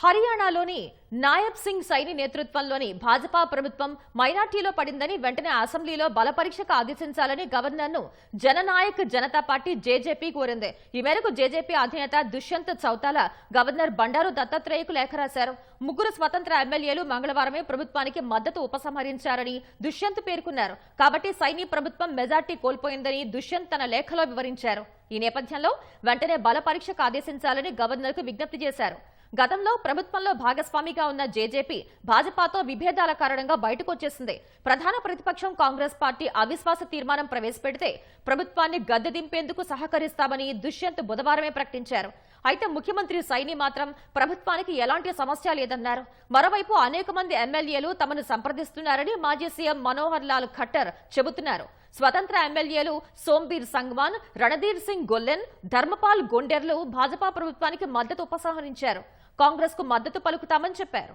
హర్యానాలోని నాయబ్ సింగ్ సైని నేతృత్వంలోని భాజపా ప్రభుత్వం మైనార్టీలో పడిందని వెంటనే అసెంబ్లీలో బల పరీక్షకు ఆదేశించాలని గవర్నర్ను జననాయక్ జనతా పార్టీ జేజేపీ కోరింది. ఈ మేరకు జేజేపీ అధినేత దుష్యంత్ చౌతాల గవర్నర్ బండారు దత్తాత్రేయకు లేఖ రాశారు. ముగ్గురు స్వతంత్ర ఎమ్మెల్యేలు మంగళవారమే ప్రభుత్వానికి మద్దతు ఉపసంహరించారని దుష్యంత్ పేర్కొన్నారు. కాబట్టి సైని ప్రభుత్వం మెజార్టీ కోల్పోయిందని దుష్యంత్ తన లేఖలో వివరించారు. ఈ నేపథ్యంలో వెంటనే బలపరీక్షకు ఆదేశించాలని గవర్నర్కు విజ్ఞప్తి చేశారు. గతంలో ప్రభుత్వంలో భాగస్వామిగా ఉన్న జేజేపీ భాజపాతో విభేదాల కారణంగా బయటకొచ్చేసింది. ప్రధాన ప్రతిపక్షం కాంగ్రెస్ పార్టీ అవిశ్వాస తీర్మానం ప్రవేశపెడితే ప్రభుత్వాన్ని గద్దె దింపేందుకు సహకరిస్తామని దుష్యంత్ బుధవారమే ప్రకటించారు. అయితే ముఖ్యమంత్రి సైని మాత్రం ప్రభుత్వానికి ఎలాంటి సమస్య లేదన్నారు. మరోవైపు అనేక మంది ఎమ్మెల్యేలు తమను సంప్రదిస్తున్నారని మాజీ సీఎం మనోహర్ లాల్ ఖట్టర్ చెబుతున్నారు. స్వతంత్ర ఎమ్మెల్యేలు సోంబీర్ సంగ్వాన్ రణధీర్ సింగ్ గొల్లెన్ ధర్మపాల్ గొండెర్లు భాజపా ప్రభుత్వానికి మద్దతు ఉపసంహరించారు. కాంగ్రెస్కు మద్దతు పలుకుతామని చెప్పారు.